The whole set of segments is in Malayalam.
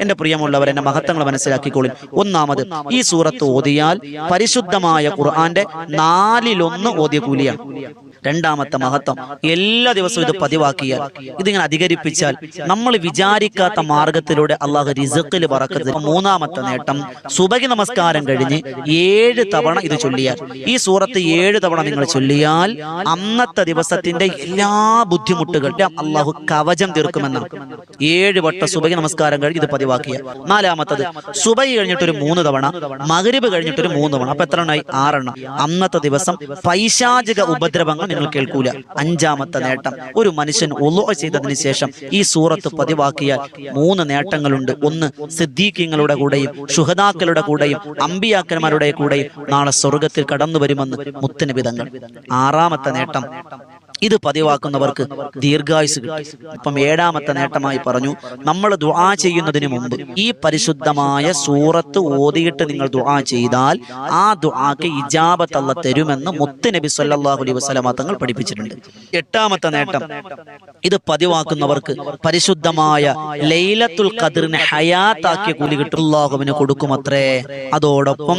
എന്റെ പ്രിയമുള്ളവർ എന്റെ മഹത്വങ്ങൾ മനസ്സിലാക്കിക്കോളിൻ. ഒന്നാമത് ഈ സൂറത്ത് ഓതിയാൽ പരിശുദ്ധമായ ഖുർആന്റെ നാലിലൊന്ന് ഓതിയ കൂലിയാണ്. രണ്ടാമത്തെ മഹത്വം എല്ലാ ദിവസവും ഇത് പതിവാക്കിയാൽ ഇതിങ്ങനെ അധികരിപ്പിച്ചാൽ നമ്മൾ വിചാരിക്കാത്ത മാർഗത്തിലൂടെ അള്ളാഹു റിസക്കിൽ പറക്കത് മൂന്നാമത്തെ നേട്ടം സുബകി നമസ്കാരം കഴിഞ്ഞ് ഏഴ് തവണ ഇത് ചൊല്ലിയാൽ ഈ സൂറത്ത് ഏഴ് തവണ നിങ്ങൾ ചൊല്ലിയാൽ അന്നത്തെ ദിവസത്തിന്റെ എല്ലാ ബുദ്ധിമുട്ടുകളുടെ അള്ളാഹു കവചം തീർക്കുമെന്നാണ്. ഏഴ് വട്ട സുബഹി നമസ്കാരം കഴിഞ്ഞ് ഇത് പതിവാക്കിയ നാലാമത്തത് സുബൈ കഴിഞ്ഞിട്ടൊരു മൂന്ന് തവണ മകരിബ് കഴിഞ്ഞിട്ടൊരു മൂന്ന് തവണ. അപ്പൊ എത്ര എണ്ണമായി ആറെണ്ണം. അന്നത്തെ ദിവസം പൈശാചിക ഉപദ്രവങ്ങൾ നിങ്ങൾ കേൾക്കൂല. അഞ്ചാമത്തെ നേട്ടം. ഒരു മനുഷ്യൻ ഒലോ ചെയ്തതിന് ശേഷം ഈ സൂറത്ത് പതിവാക്കിയാൽ മൂന്ന് നേട്ടങ്ങളുണ്ട്. ഒന്ന് സിദ്ദീഖ്യങ്ങളുടെ കൂടെയും ഷുഹദാക്കളുടെ കൂടെയും അമ്പിയാക്കന്മാരുടെ കൂടെയും നാളെ സ്വർഗത്തിൽ കടന്നു വരുമെന്ന് മുത്തനബിതങ്ങൾ ആറാമത്തെ നേട്ടം. ഇത് പതിവാക്കുന്നവർക്ക് ദീർഘായുസ് കിട്ടും. ഇപ്പം ഏഴാമത്തെ നേട്ടമായി പറഞ്ഞു നമ്മൾ ദുആ ചെയ്യുന്നതിന് മുമ്പ് ഈ പരിശുദ്ധമായ സൂറത്ത് ഓതിയിട്ട് നിങ്ങൾ ദുആ ചെയ്താൽ ആ ദുആക്ക് ഇജാബത്ത് അല്ല തരുമെന്ന് മുത്ത് നബി സല്ലല്ലാഹു അലൈഹി വസല്ലമ തങ്ങൾ പഠിപ്പിച്ചിട്ടുണ്ട്. എട്ടാമത്തെ നേട്ടം ഇത് പതിവാക്കുന്നവർക്ക് പരിശുദ്ധമായ ലൈലത്തുൽ ഖദറിനെ ഹയാത്താക്കിയ കൂലി കിട്ടും. അല്ലാഹുവിന് കൊടുക്കുമത്രേ. അതോടൊപ്പം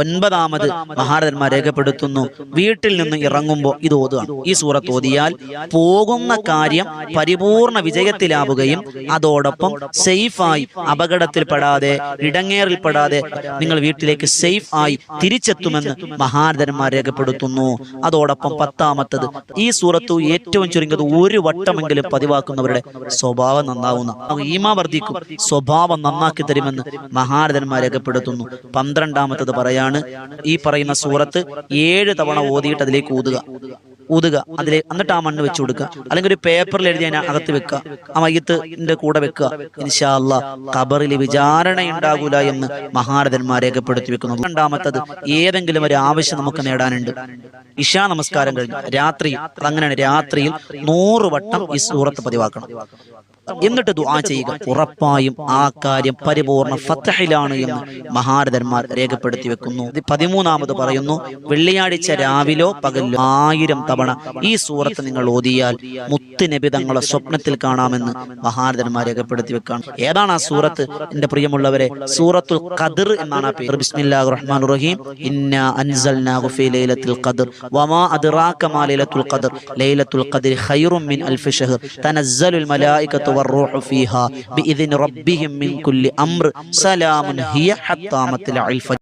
ഒൻപതാമത് മഹാരഥന്മാർ രേഖപ്പെടുത്തുന്നു വീട്ടിൽ നിന്ന് ഇറങ്ങുമ്പോൾ ഇത് ഓതുകയാണ് ഈ സൂറത്ത് ഓതിയാൽ പോകുന്ന കാര്യം പരിപൂർണ വിജയത്തിലാവുകയും അതോടൊപ്പം സേഫായി അപകടത്തിൽപ്പെടാതെ ഇടങ്ങേറിൽപ്പെടാതെ നിങ്ങൾ വീട്ടിലേക്ക് സേഫ് ആയി തിരിച്ചെത്തുമെന്ന് മഹാനന്മാർ രേഖപ്പെടുത്തുന്നു. അതോടൊപ്പം പത്താമത്തത് ഈ സൂറത്തു ഏറ്റവും ചുരുങ്ങിയത് ഒരു വട്ടമെങ്കിലും പതിവാക്കുന്നവരുടെ സ്വഭാവം നന്നാവുന്ന. ഈമ വർദ്ധിക്കും സ്വഭാവം നന്നാക്കി തരുമെന്ന് മഹാരഥന്മാർ രേഖപ്പെടുത്തുന്നു. പന്ത്രണ്ടാമത്തത് പറയാണ് ഈ പറയുന്ന സൂറത്ത് ഏഴ് തവണ ഓതിയിട്ട് അതിലേക്ക് ഊതുക. ഊതുക. അതിലെ എന്നിട്ട് ആ മണ്ണ് വെച്ച് കൊടുക്കുക. അല്ലെങ്കിൽ ഒരു പേപ്പറിൽ എഴുതി അതിനെ അകത്ത് വെക്കുക. ആ മയ്യത്തിന്റെ കൂടെ വെക്കുക. ഇൻഷാല്ല ഖബറിൽ വിചാരണ ഉണ്ടാകൂല എന്ന് മഹാരഥന്മാർ രേഖപ്പെടുത്തി വെക്കുന്നു. രണ്ടാമത്തത് ഏതെങ്കിലും ഒരു ആവശ്യം നമുക്ക് നേടാനുണ്ട്. ഇഷാ നമസ്കാരം കഴിഞ്ഞു. രാത്രി അതങ്ങനെയാണ് രാത്രിയിൽ നൂറ് വട്ടം ഈ സൂറത്ത് പതിവാക്കണം. എന്നിട്ട് ദുആ ചെയ്യുക. ഉറപ്പായും ആ കാര്യം പരിപൂർണ ഫത്തഹിലാണ് എന്ന് മഹാരഥന്മാർ രേഖപ്പെടുത്തി വെക്കുന്നു. പതിമൂന്നാമത് പറയുന്നു വെള്ളിയാഴ്ച രാവിലോ പകലോ ആയിരം തവണ ഈ സൂറത്ത് നിങ്ങൾ ഓതിയാൽ മുത്ത് നബി തങ്ങളെ സ്വപ്നത്തിൽ കാണാമെന്ന് മഹാരഥന്മാർ രേഖപ്പെടുത്തി വെക്കാണ്. ഏതാണ് ആ സൂറത്ത്? എന്റെ പ്രിയമുള്ളവരെ സൂറത്തുൽ ഖദർ എന്നാണ് ആ പേര്. ബിസ്മില്ലാഹിർ റഹ്മാനിർ റഹീം. ഇന്നാ അൻസൽനാഹു ഫീ ലൈലത്തുൽ ഖദർ. വമാ അദ്റാക മാ ലൈലത്തുൽ ഖദർ. ലൈലത്തുൽ ഖദർ. ഖൈറും മിൻ അൽഫി ഷഹർ തനസ്സലുൽ മലായികത്തു والروح فيها بإذن ربهم من كل أمر. سلام هي حتى مطلع الفجر